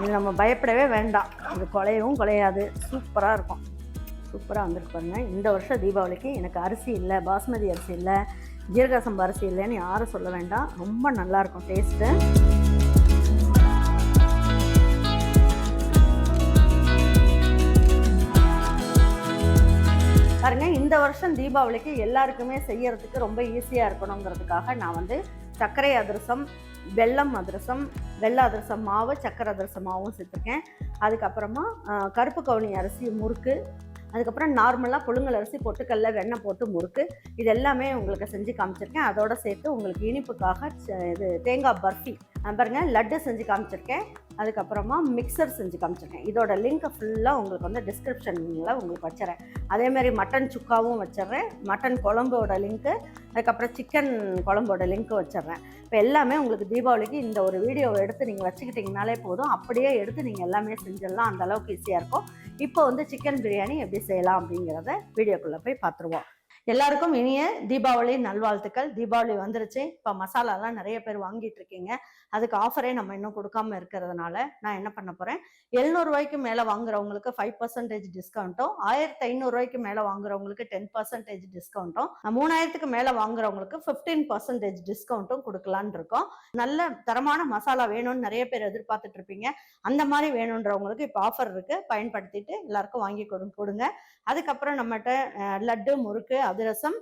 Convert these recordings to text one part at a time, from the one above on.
இது நம்ம பயப்படவே வேண்டாம். இது குலையவும் குலையாது. சூப்பராக இருக்கும். சூப்பராக வந்திருக்கு பாருங்கள் இந்த வருஷம் தீபாவளிக்கு எனக்கு அரிசி இல்லை பாஸ்மதி அரிசி இல்லை ஜீரக சம்பா அரிசி இல்லைன்னு யாரும் சொல்ல வேண்டாம். ரொம்ப நல்லாயிருக்கும் டேஸ்ட்டு பாருங்க இந்த வருஷம் தீபாவளிக்கு எல்லாருக்குமே செய்யறதுக்கு ரொம்ப ஈஸியாக இருக்கணுங்கிறதுக்காக நான் வந்து சர்க்கரை அதிரசம் வெல்லம் அதிரசம் வெள்ளை அதிரசம் மாவு சக்கரை அதிரசம் மாவும் சேர்த்துருக்கேன். அதுக்கப்புறமா கருப்பு கவுனி அரிசி முறுக்கு. அதுக்கப்புறம் நார்மலாக புழுங்கல் அரிசி பொட்டுக்கல்ல வெண்ணெய் போட்டு முறுக்கு. இது எல்லாமே உங்களுக்கு செஞ்சு காமிச்சிருக்கேன். அதோட சேர்த்து உங்களுக்கு இனிப்புக்காக ச- இது தேங்காய் பர்ஃபி. பாருங்கள் லட்டு செஞ்சு காமிச்சிருக்கேன். அதுக்கப்புறமா மிக்சர் செஞ்சு காமிச்சிருக்கேன். இதோட லிங்க்கை ஃபுல்லாக உங்களுக்கு வந்து டிஸ்கிரிப்ஷனில் உங்களுக்கு வச்சுறேன். அதேமாதிரி மட்டன் சுக்காவும் வச்சிடுறேன் மட்டன் குழம்போட லிங்க்கு அதுக்கப்புறம் சிக்கன் குழம்போட லிங்க்கு வச்சிட்றேன் இப்போ எல்லாமே உங்களுக்கு தீபாவளிக்கு இந்த ஒரு வீடியோவை எடுத்து நீங்கள் வச்சுக்கிட்டிங்கனாலே போதும். அப்படியே எடுத்து நீங்கள் எல்லாமே செஞ்சிடலாம். அந்த அளவுக்கு ஈஸியாக இருக்கும். இப்போ வந்து சிக்கன் பிரியாணி எப்படி செய்யலாம் அப்படிங்கிறத வீடியோக்குள்ளே போய் பார்த்துருவோம் எல்லாருக்கும் இனிய தீபாவளி நல்வாழ்த்துக்கள். தீபாவளி வந்துருச்சு. இப்போ மசாலாலாம் நிறைய பேர் வாங்கிட்டு இருக்கீங்க. அதுக்கு ஆஃபரே நம்ம இன்னும் கொடுக்காம இருக்கிறதுனால நான் என்ன பண்ண போகிறேன் எழுநூறுவாய்க்கு மேலே வாங்குறவங்களுக்கு ஃபைவ் பர்சன்டேஜ் டிஸ்கவுண்ட்டும் ஆயிரத்தி ஐநூறுவாய்க்கு மேலே வாங்குறவங்களுக்கு டென் பர்சன்டேஜ் டிஸ்கவுண்ட்டும் மூணாயிரத்துக்கு மேலே வாங்குறவங்களுக்கு ஃபிஃப்டீன் பர்சன்டேஜ் டிஸ்கவுண்ட்டும் கொடுக்கலான்னு இருக்கோம். நல்ல தரமான மசாலா வேணும்னு நிறைய பேர் எதிர்பார்த்துட்டு இருப்பீங்க. அந்த மாதிரி வேணுன்றவங்களுக்கு இப்போ ஆஃபர் இருக்கு. பயன்படுத்திட்டு எல்லாருக்கும் வாங்கி கொடுங்க. அதுக்கப்புறம் நம்மகிட்ட லட்டு முறுக்கு அதிரசம்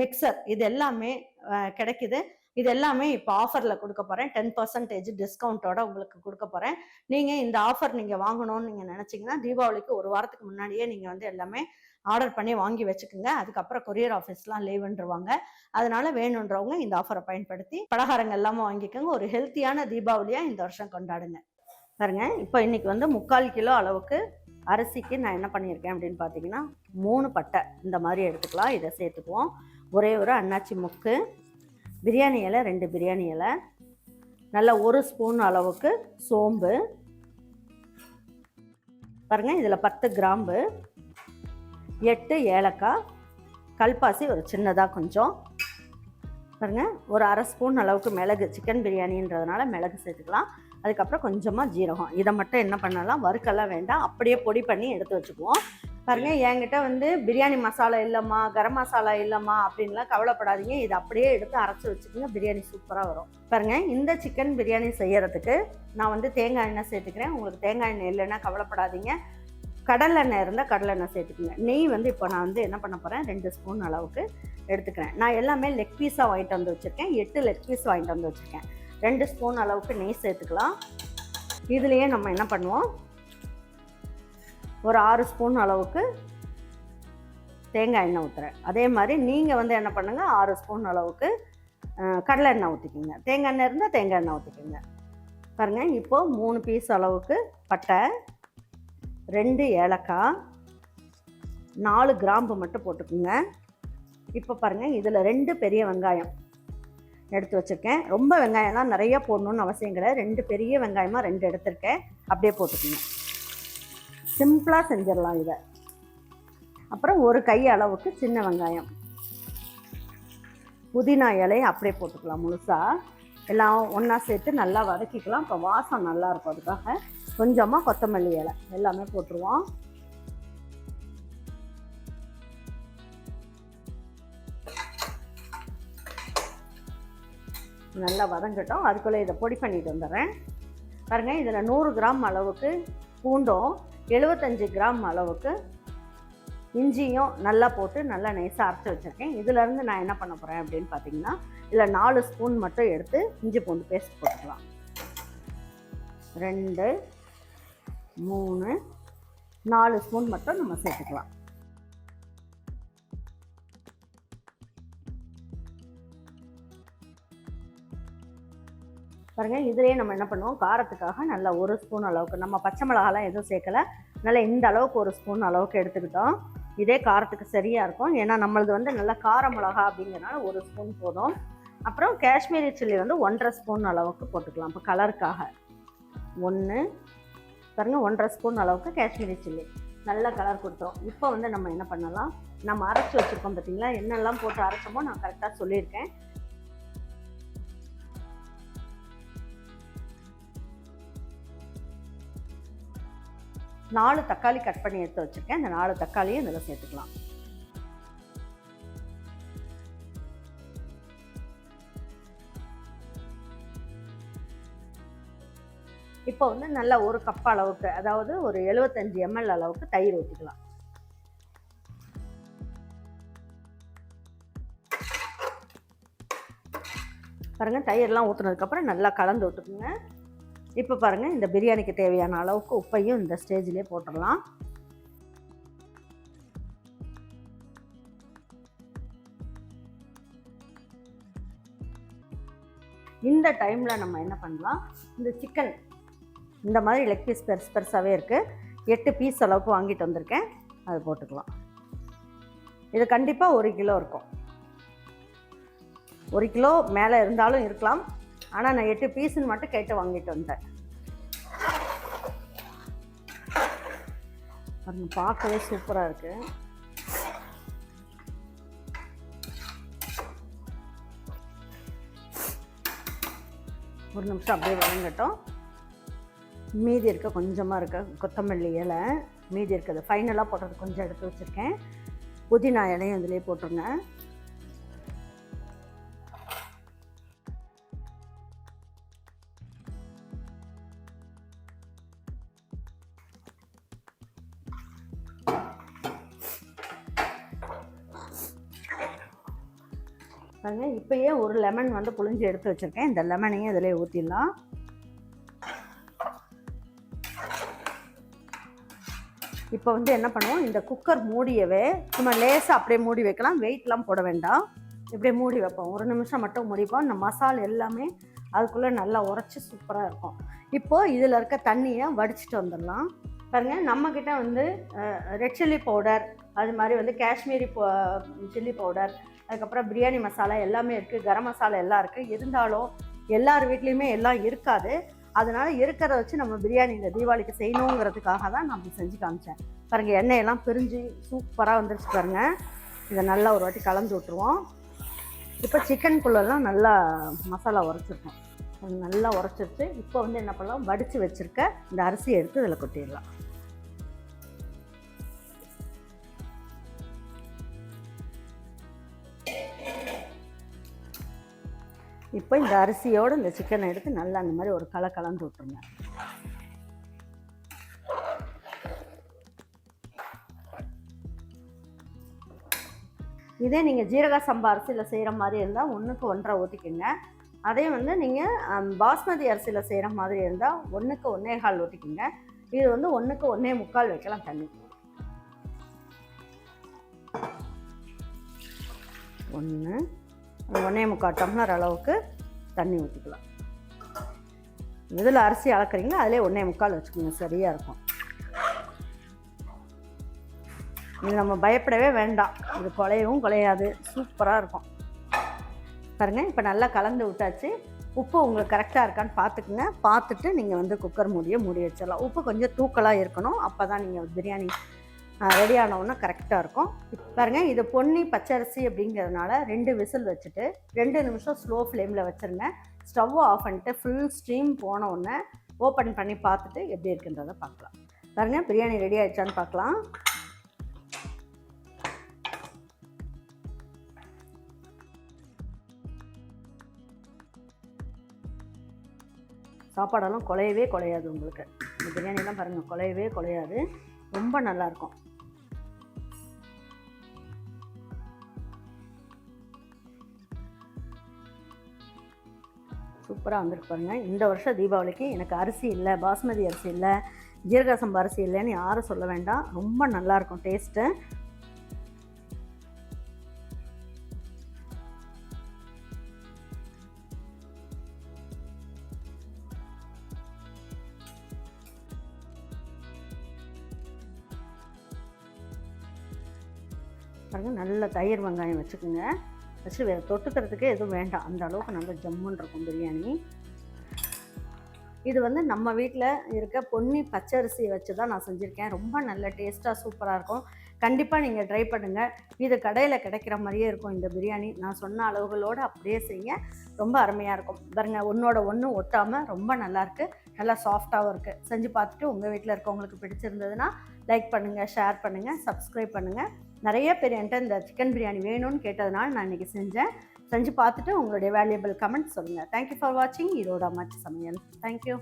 மிக்சர் இது எல்லாமே கிடைக்குது. இது எல்லாமே இப்போ ஆஃபரில் கொடுக்க போகிறேன் டென் பர்சன்டேஜ் டிஸ்கவுண்ட்டோட உங்களுக்கு கொடுக்க போகிறேன் நீங்கள் இந்த ஆஃபர் நீங்கள் வாங்கணும்னு நீங்கள் நினச்சிங்கன்னா தீபாவளிக்கு ஒரு வாரத்துக்கு முன்னாடியே நீங்கள் வந்து எல்லாமே ஆர்டர் பண்ணி வாங்கி வச்சுக்கோங்க. அதுக்கப்புறம் கொரியர் ஆஃபீஸ்லாம் லீவுன்றவாங்க அதனால வேணுன்றவங்க இந்த ஆஃபரை பயன்படுத்தி பலகாரங்கள் எல்லாமே வாங்கிக்கோங்க. ஒரு ஹெல்த்தியான தீபாவளியாக இந்த வருஷம் கொண்டாடுங்க. பாருங்க இப்போ இன்னைக்கு வந்து முக்கால் கிலோ அளவுக்கு அரிசிக்கு நான் என்ன பண்ணியிருக்கேன் அப்படின்னு பார்த்தீங்கன்னா மூணு பட்டை இந்த மாதிரி எடுத்துக்கலாம். இதை சேர்த்துக்குவோம். ஒரே ஒரு அண்ணாச்சி முக்கு. பிரியாணி இலை ரெண்டு பிரியாணி இலை. நல்ல ஒரு ஸ்பூன் அளவுக்கு சோம்பு. பாருங்க இதில் பத்து கிராம்பு எட்டு ஏலக்காய் கல்பாசி ஒரு சின்னதாக கொஞ்சம். பாருங்கள் ஒரு அரை ஸ்பூன் அளவுக்கு மிளகு சிக்கன் பிரியாணின்றதுனால மிளகு சேர்த்துக்கலாம். அதுக்கப்புறம் கொஞ்சமாக ஜீரகம். இதை மட்டும் என்ன பண்ணலாம் வறுக்கெல்லாம் வேண்டாம். அப்படியே பொடி பண்ணி எடுத்து வச்சுக்குவோம். பாருங்க என்கிட்ட வந்து பிரியாணி மசாலா இல்லைம்மா கரம் மசாலா இல்லைம்மா அப்படின்லாம் கவலைப்படாதீங்க. இதை அப்படியே எடுத்து அரைச்சி வச்சுக்கோங்க பிரியாணி சூப்பராக வரும். பாருங்க இந்த சிக்கன் பிரியாணி செய்யறதுக்கு நான் வந்து தேங்காய் எண்ணெய் சேர்த்துக்கிறேன். உங்களுக்கு தேங்காய் எண்ணெய் இல்லைன்னா கவலைப்படாதீங்க. கடலெண்ணெய் இருந்தால் கடலெண்ணெய் சேர்த்துக்குங்க. நெய் வந்து இப்போ நான் வந்து என்ன பண்ண போகிறேன் ரெண்டு ஸ்பூன் அளவுக்கு எடுத்துக்கிறேன். நான் எல்லாமே லெக் பீஸாக வாங்கிட்டு வந்து வச்சுருக்கேன். எட்டு லெக் பீஸ் வாங்கிட்டு வந்து வச்சுருக்கேன். ரெண்டு ஸ்பூன் அளவுக்கு நெய் சேர்த்துக்கலாம். இதுலேயே நம்ம என்ன பண்ணுவோம் ஒரு ஆறு ஸ்பூன் அளவுக்கு தேங்காய் எண்ணெய் ஊற்றுறேன் அதே மாதிரி நீங்கள் வந்து என்ன பண்ணுங்கள் ஆறு ஸ்பூன் அளவுக்கு கடலை எண்ணெய் ஊற்றிக்கிங்க தேங்காய் எண்ணெய் இருந்தால் தேங்காய் எண்ணெய் ஊற்றிக்கிங்க பாருங்கள் இப்போது மூணு பீஸ் அளவுக்கு பட்டை ரெண்டு ஏலக்காய் நாலு கிராம்பு மட்டும் போட்டுக்குங்க. இப்போ பாருங்கள் இதில் ரெண்டு பெரிய வெங்காயம் எடுத்து வச்சுருக்கேன். ரொம்ப வெங்காயம்லாம் நிறைய போடணுன்னு அவசியம் கிடையாது. ரெண்டு பெரிய வெங்காயமாக ரெண்டு எடுத்திருக்கேன். அப்படியே போட்டுக்குங்க. சிம்பிளாக செஞ்சிடலாம் இதை. அப்புறம் ஒரு கை அளவுக்கு சின்ன வெங்காயம். புதினா இலையை அப்படியே போட்டுக்கலாம் முழுசாக எல்லாம் ஒன்றா சேர்த்து நல்லா வதக்கிக்கலாம். இப்போ வாசம் நல்லா இருக்கும் அதுக்காக. கொஞ்சமாக கொத்தமல்லி இலை எல்லாமே போட்டுருவோம். நல்லா வதங்கட்டும். அதுக்குள்ளே இதை பொடி பண்ணிட்டு வந்துடுறேன். பாருங்கள் இதில் நூறு கிராம் அளவுக்கு பூண்டும் எழுபத்தஞ்சு கிராம் அளவுக்கு இஞ்சியும் நல்லா போட்டு நல்லா நைஸாக அரைச்சி வச்சுருக்கேன். இதுலேருந்து நான் என்ன பண்ண போகிறேன் அப்படின்னு பார்த்தீங்கன்னா இதில் நாலு ஸ்பூன் மட்டும் எடுத்து இஞ்சி பூண்டு பேஸ்ட் போட்டுக்கலாம். ரெண்டு மூணு நாலு ஸ்பூன் மட்டும் நம்ம சேர்த்துக்கலாம். பாருங்கள் இதுலேயே நம்ம என்ன பண்ணுவோம்? காரத்துக்காக நல்லா ஒரு ஸ்பூன் அளவுக்கு நம்ம பச்சை மிளகாலாம் எதுவும் சேர்க்கல. நல்லா இந்த அளவுக்கு ஒரு ஸ்பூன் அளவுக்கு எடுத்துக்கிட்டோம். இதே காரத்துக்கு சரியாக இருக்கும். ஏன்னா நம்மளது வந்து நல்லா கார மிளகா அப்படிங்கிறனால ஒரு ஸ்பூன் போதும். அப்புறம் காஷ்மீரி சில்லி வந்து ஒன்றரை ஸ்பூன் அளவுக்கு போட்டுக்கலாம். இப்போ கலருக்காக. ஒன்று பாருங்கள் ஒன்றரை ஸ்பூன் அளவுக்கு காஷ்மீரி சில்லி. நல்ல கலர் கொடுத்தோம். இப்போ வந்து நம்ம என்ன பண்ணலாம்? நம்ம அரைச்சி வச்சுருக்கோம் பார்த்தீங்களா? என்னெல்லாம் போட்டு அரைச்சோமோ நான் கரெக்டாக சொல்லியிருக்கேன். நாலு தக்காளி கட் பண்ணி எடுத்து வச்சுருக்கேன். இந்த நாலு தக்காளியும் இதில் சேர்த்துக்கலாம். இப்போ வந்து நல்லா ஒரு கப் அளவுக்கு அதாவது ஒரு எழுபத்தஞ்சு எம்எல் அளவுக்கு தயிர் ஊற்றிக்கலாம் பாருங்கள் தயிர்லாம் ஊற்றுனதுக்கப்புறம் நல்லா கலந்து விட்டுக்குங்க. இப்போ பாருங்கள் இந்த பிரியாணிக்கு தேவையான அளவுக்கு உப்பையும் இந்த ஸ்டேஜ்லேயே போட்டுடலாம். இந்த டைமில் நம்ம என்ன பண்ணலாம்? இந்த சிக்கன் இந்த மாதிரி லெக் பீஸ் பெருசு பெருசாகவே இருக்குது எட்டு பீஸ் அளவுக்கு வாங்கிட்டு வந்திருக்கேன். அது போட்டுக்கலாம். இது கண்டிப்பாக ஒரு கிலோ இருக்கும். ஒரு கிலோ மேலே இருந்தாலும் இருக்கலாம். ஆனால் நான் எட்டு பீஸுன்னு மட்டும் கேட்டு வாங்கிட்டு வந்தேன். பார்க்கவே சூப்பராக இருக்குது ஒரு நிமிஷம் அப்படியே வழங்கட்டும் மீதி இருக்க கொஞ்சமாக இருக்க கொத்தமல்லி இலை. மீதி இருக்கிறது ஃபைனலாக போடுறது கொஞ்சம் எடுத்து வச்சுருக்கேன். புதினா இலையும் இதிலே போட்டுருங்க பாருங்க இப்பயே ஒரு லெமன் வந்து புழிஞ்சு எடுத்து வச்சுருக்கேன். இந்த லெமனையும் இதில் ஊற்றிடலாம் இப்போ வந்து என்ன பண்ணுவோம்? இந்த குக்கர் மூடியவே சும்மா லேசாக அப்படியே மூடி வைக்கலாம். வெயிட்லாம் போட வேண்டாம். இப்படியே மூடி வைப்போம். ஒரு நிமிஷம் மட்டும் முடிப்போம். இந்த மசால் எல்லாமே அதுக்குள்ளே நல்லா உரைச்சி சூப்பராக இருக்கும். இப்போது இதில் இருக்க தண்ணியை வடிச்சிட்டு வந்துடலாம். பாருங்க நம்மக்கிட்ட வந்து ரெட் சில்லி பவுடர் அது மாதிரி வந்து காஷ்மீரி சில்லி பவுடர் அதுக்கப்புறம் பிரியாணி மசாலா எல்லாமே இருக்குது கரம் மசாலா எல்லாம் இருக்குது இருந்தாலும் எல்லார் வீட்லேயுமே எல்லாம் இருக்காது. அதனால் இருக்கிறத வச்சு நம்ம பிரியாணி இந்த தீபாவளிக்கு செய்யணுங்கிறதுக்காக தான் நான் அப்படி செஞ்சு காமிச்சேன். பாருங்கள் எண்ணெயெல்லாம் பிரிஞ்சு சூப்பராக வந்துருச்சு பாருங்கள் இதை நல்லா ஒரு வாட்டி கலந்து விட்ருவோம் இப்போ சிக்கனுக்குள்ளெல்லாம் நல்லா மசாலா உரைச்சிருக்கோம். நல்லா உரைச்சிருச்சு. இப்போ வந்து என்ன பண்ணலாம்? வடித்து வச்சுருக்க இந்த அரிசியை எடுத்து இதில் கொட்டிடலாம். இப்போ இந்த அரிசியோடு இந்த சிக்கனை எடுத்து நல்லா அந்த மாதிரி ஒரு களை கலந்து விட்ருங்க இதே நீங்கள் ஜீரக சம்பா அரிசியில் செய்கிற மாதிரி இருந்தால் ஒன்றுக்கு ஒன்றரை ஊற்றிக்கோங்க அதே வந்து நீங்கள் பாஸ்மதி அரிசியில் செய்கிற மாதிரி இருந்தால் ஒன்றுக்கு ஒன்றே கால் ஊற்றிக்கோங்க இது வந்து ஒன்றுக்கு ஒன்றே முக்கால் வைக்கலாம் தண்ணி. ஒன்று ஒன்றே முக்கால் டம்ளர் அளவுக்கு தண்ணி ஊற்றிக்கலாம் இதில் அரிசி அளக்குறீங்களோ? அதிலே ஒன்றே முக்கால் வச்சுக்கோங்க. சரியாக இருக்கும். இது நம்ம பயப்படவே வேண்டாம். இது குலையவும் குலையாது. சூப்பராக இருக்கும். பாருங்கள் இப்போ நல்லா கலந்து விட்டாச்சு. உப்பு உங்களுக்கு கரெக்டாக இருக்கான்னு பார்த்துக்குங்க பார்த்துட்டு நீங்கள் வந்து குக்கர் மூடியை மூடி வச்சிடலாம். உப்பு கொஞ்சம் தூக்கலாக இருக்கணும். அப்போ தான் நீங்கள் பிரியாணி ரெடி ஆனவுன்னா கரெக்டாக இருக்கும். பாருங்கள் இது பொன்னி பச்சரிசி அப்படிங்கிறதுனால ரெண்டு விசில் வச்சுட்டு ரெண்டு நிமிஷம் ஸ்லோ ஃப்ளேமில் வச்சுருங்க. ஸ்டவ்வை ஆஃப் பண்ணிட்டு ஃபுல் ஸ்டீம் போனவுடனே ஓப்பன் பண்ணி பார்த்துட்டு எப்படி இருக்குன்றதை பார்க்கலாம். பாருங்கள் பிரியாணி ரெடி ஆயிடுச்சான்னு பார்க்கலாம். சாப்பாடெல்லாம் குலையவே குலையாது உங்களுக்கு. இந்த பிரியாணிலாம் பாருங்கள் குலையவே குலையாது ரொம்ப நல்லாயிருக்கும் சூப்பராக வந்திருக்கு பாருங்கள் இந்த வருஷம் தீபாவளிக்கு எனக்கு அரிசி இல்லை பாஸ்மதி அரிசி இல்லை ஜீரக சம்பா அரிசி இல்லைன்னு யாரும் சொல்ல வேண்டாம். ரொம்ப நல்லாயிருக்கும் டேஸ்ட்டு பாருங்கள் நல்ல தயிர் வெங்காயம் வச்சுக்கோங்க. ஃபஸ்ட்டு வேறு தொட்டுக்கிறதுக்கே எதுவும் வேண்டாம். அந்த அளவுக்கு நல்ல ஜம்முன்னு இருக்கும் பிரியாணி. இது வந்து நம்ம வீட்டில் இருக்க பொன்னி பச்சரிசியை வச்சு தான் நான் செஞ்சுருக்கேன். ரொம்ப நல்ல டேஸ்ட்டாக சூப்பராக இருக்கும். கண்டிப்பாக நீங்கள் ட்ரை பண்ணுங்கள் இது கடையில் கிடைக்கிற மாதிரியே இருக்கும் இந்த பிரியாணி. நான் சொன்ன அளவுகளோடு அப்படியே செய்ய ரொம்ப அருமையாக இருக்கும். பாருங்க ஒன்றோட ஒன்று ஒட்டாமல் ரொம்ப நல்லாயிருக்கு நல்லா சாஃப்டாகவும் இருக்குது செஞ்சு பார்த்துட்டு உங்கள் வீட்டில் இருக்கவங்களுக்கு பிடிச்சிருந்ததுன்னா லைக் பண்ணுங்கள் ஷேர் பண்ணுங்கள் சப்ஸ்கிரைப் பண்ணுங்கள் நிறைய பேர் என்கிட்ட இந்த சிக்கன் பிரியாணி வேணும்னு கேட்டதுனால நான் இன்றைக்கி செஞ்சேன். செஞ்சு பார்த்துட்டு உங்களுடைய வேல்யூபிள் கமெண்ட் சொல்லுங்கள் தேங்க்யூ ஃபார் வாட்சிங் ஈரோட அம்மாச்சி சமையல். தேங்க்யூ